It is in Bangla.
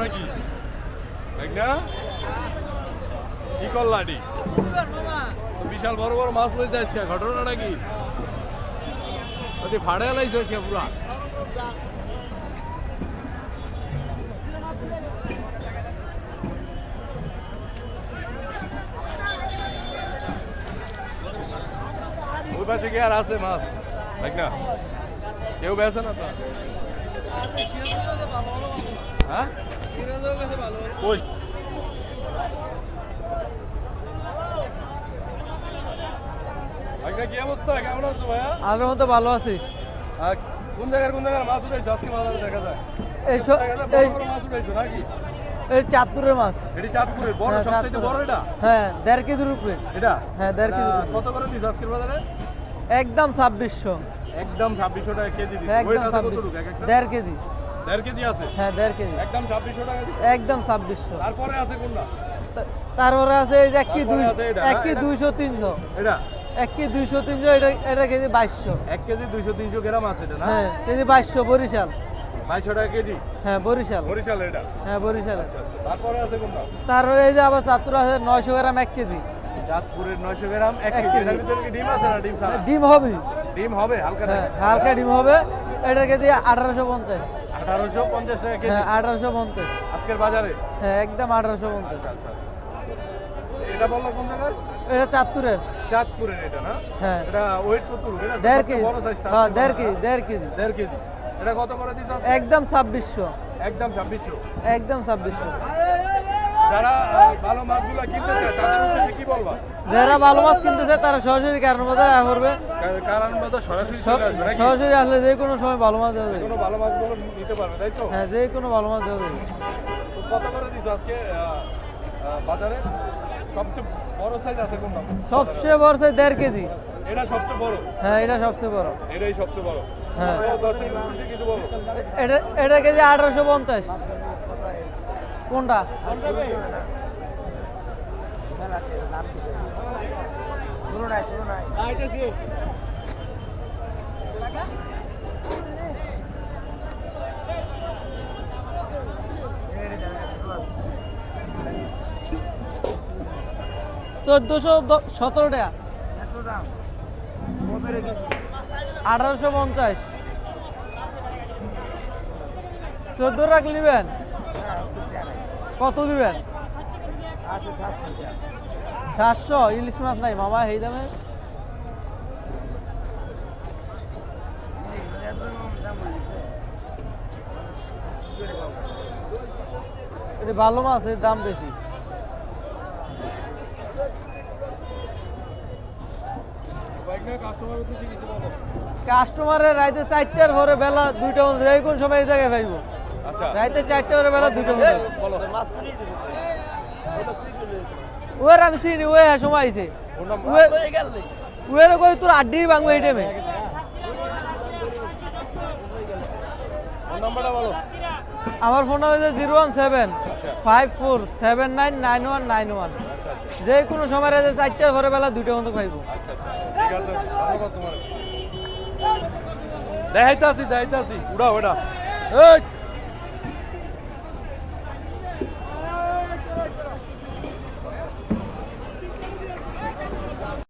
নাকি? দেখ না কি করলাটি বিশাল বড় বড় মাছ লইছে আজকে ঘটনাটা কি ওদি ফাড়ে লাইছে আজকে পুরা। ওই পাশে কি আর আছে মাছ? দেখ না কেউ বেছে না তো? আজকে কি অবস্থা? কেমন আছো ভাইয়া? আগের মতো ভালো আছি। কোন জায়গার কোন জায়গার মাছ উঠাইছো? আজকে বাজারে দেখা যায়। এই মাছ নাকি? চাঁদপুরের মাছ। এটি চাঁদপুরের বড় হ্যাঁ, বড় এটা? হ্যাঁ দেড় কেজির উপরে। এটা? হ্যাঁ, দেড় কেজি কত করে দিছ আজকের বাজারে? একদম ছাব্বিশশো। একদম ছাব্বিশশো টাকা কেজি একদম একটা? দেড় কেজি। দেড় কেজি আছে? হ্যাঁ দেড় কেজি। একদম ছাব্বিশশো টাকা একদম ছাব্বিশশো। তারপরে আছে কোনটা? তারপরে আছে এই যে এক কি দুই তারপরে আছে এটা, এক কি দুইশো তিনশো এটা? এক কি দুইশো তিনশো এটা এটা কেজি বাইশশো। এক কেজি দুইশো তিনশো গ্রাম আছে এটা না? হ্যাঁ কেজি বাইশশো বরিশাল। বাইশশো টাকা কেজি? হ্যাঁ বরিশাল। বরিশাল এটা? হ্যাঁ বরিশাল। আচ্ছা আচ্ছা। তারপরে আছে কোনটা? তারপরে এই যে আবার চাঁদপুর আছে নয়শো গ্রাম এক কেজি। চাঁদপুরের নয়শো গ্রাম এক কেজি। ডিম আছে না ডিম ডিম হবে ডিম হবে হালকা হ্যাঁ হালকা ডিম হবে। এটা কেজি আঠারোশো পঞ্চাশ। আঠারোশো পঞ্চাশ টাকা কেজি? হ্যাঁ আঠারোশো পঞ্চাশ। আজকের বাজারে? হ্যাঁ একদম আঠারোশো পঞ্চাশ। আচ্ছা আচ্ছা এটা বলল কোন জায়গার এটা চাঁদপুরের। চাঁদপুরের এটা না? হ্যাঁ। এটা ওয়েট কত এটা দেড় কেজি বড় সাইজটা হ্যাঁ দেড় কেজি দেড় কেজি। দেড় কেজি। এটা কত করে দিছ একদম ছাব্বিশশো। একদম ছাব্বিশশো। একদম ছাব্বিশশো। যারা ভালো মাছগুলো কিনতে চায় তাদের উদ্দেশ্যে কি বলবা? যারা ভালো মাছ কিনতেছে তারা সরাসরি কারণ মধ্যে আয় করবে। কারণ বাদে সরাসরি সরাসরি আসলে যে কোনো সময় ভালো মাছ যাবে কোনো ভালো মাছগুলো নিতে পারবে তাই তো? হ্যাঁ যে কোনো ভালো মাছ যাবে কত করে দিছ আজকে বাজারে? সবচেয়ে বড় সাইজ আছে কোনটা? সবচেয়ে বড় সাইজ দেড় কেজি। এটা সবচেয়ে বড়? হ্যাঁ এটা সবচেয়ে বড়। এটাই সবচেয়ে বড়। হ্যাঁ। এটা কেজি আঠারোশো পঞ্চাশ। কোনটা? চোদ্দোশো সতেরো টাকা। আঠারোশো পঞ্চাশ। চোদ্দ রাখ নিবেন? কত দিবেন? সাতশো ইলিশ মাছ নাই। মামা এই দামে? এটা ভালো মাছ এর দাম বেশি। কাস্টমারের রাইতে চারটার পরে বেলা দুইটা এই কোন সময় এই জায়গায় পাইব রাইতে চারটা পরে বেলা বলো। ওর আমি চিনি ওই হ্যাঁ সময় আইছে। ওর ওয়ের কই তোর আড্ডি ভাঙবে এই টাইমে বলো। আমার ফোন হচ্ছে zero one seven five four seven nine nine one nine one যে কোনো সময় রাতে চারটার ঘরে বেলা দুইটা মতো পাইব আচ্ছা আচ্ছা। দেখাইতে আছি দেখাইতে আছি উড়া ওটা